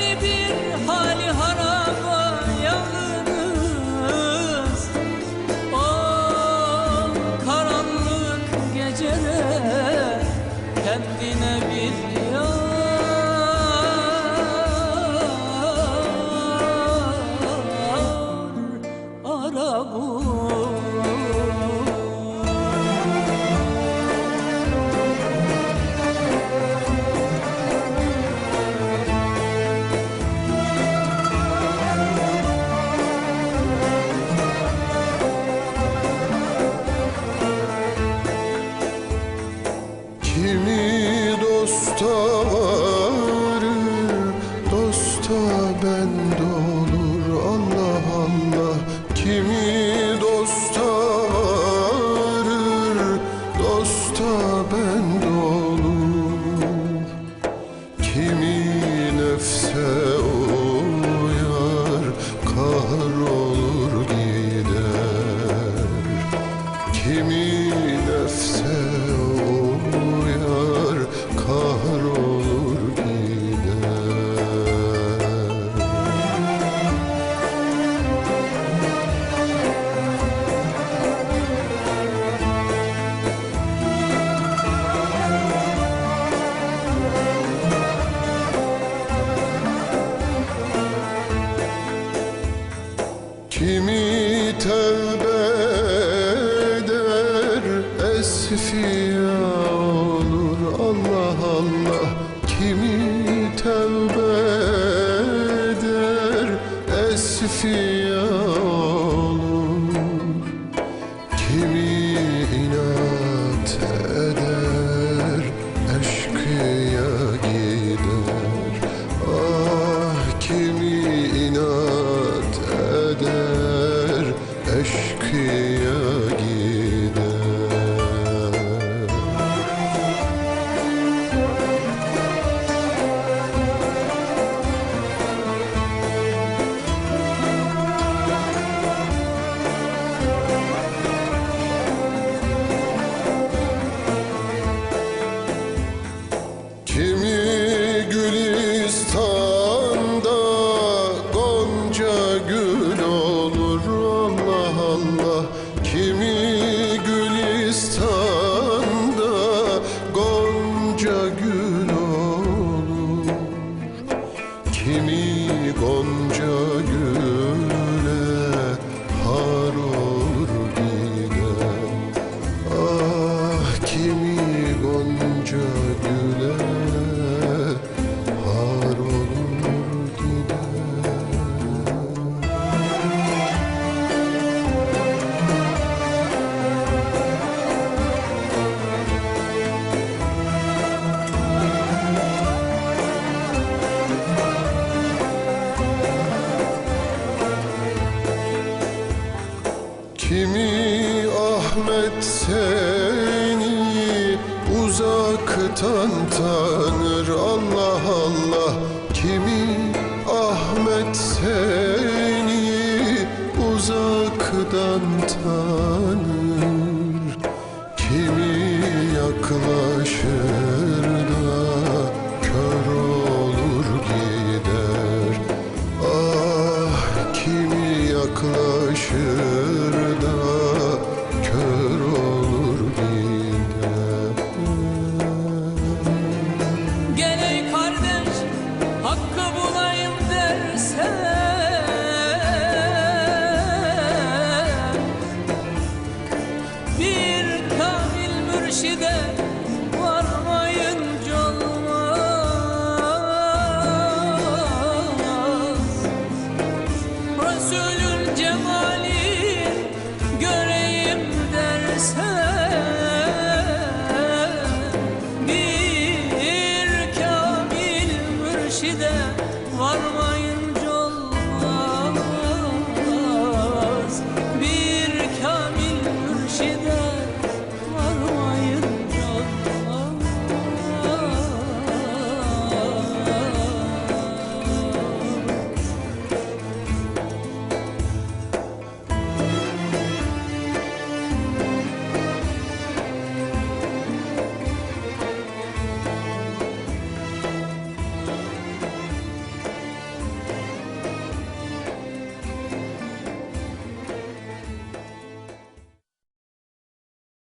Yeni bir hali haraba yalnız. O karanlık gecede kendine bir bende olur Allah Allah. Kimi dosta varır dosta bende olur Kimi nefse uyar kahrolur gider. Kimi nefse esfiya olur? Allah Allah. Kimi tevbe eder? Esfiya olur. Kimi inat eder? Eşkıya gider. Ah kimi inat eder? Eşkıya Allah Kimi Gülistan'da gonca gül olur. Kimi gonca güle har Kimi Ahmet seni uzaktan tanır? Allah Allah. Kimi Ahmet seni uzaktan tanır? Kimi yaklaşır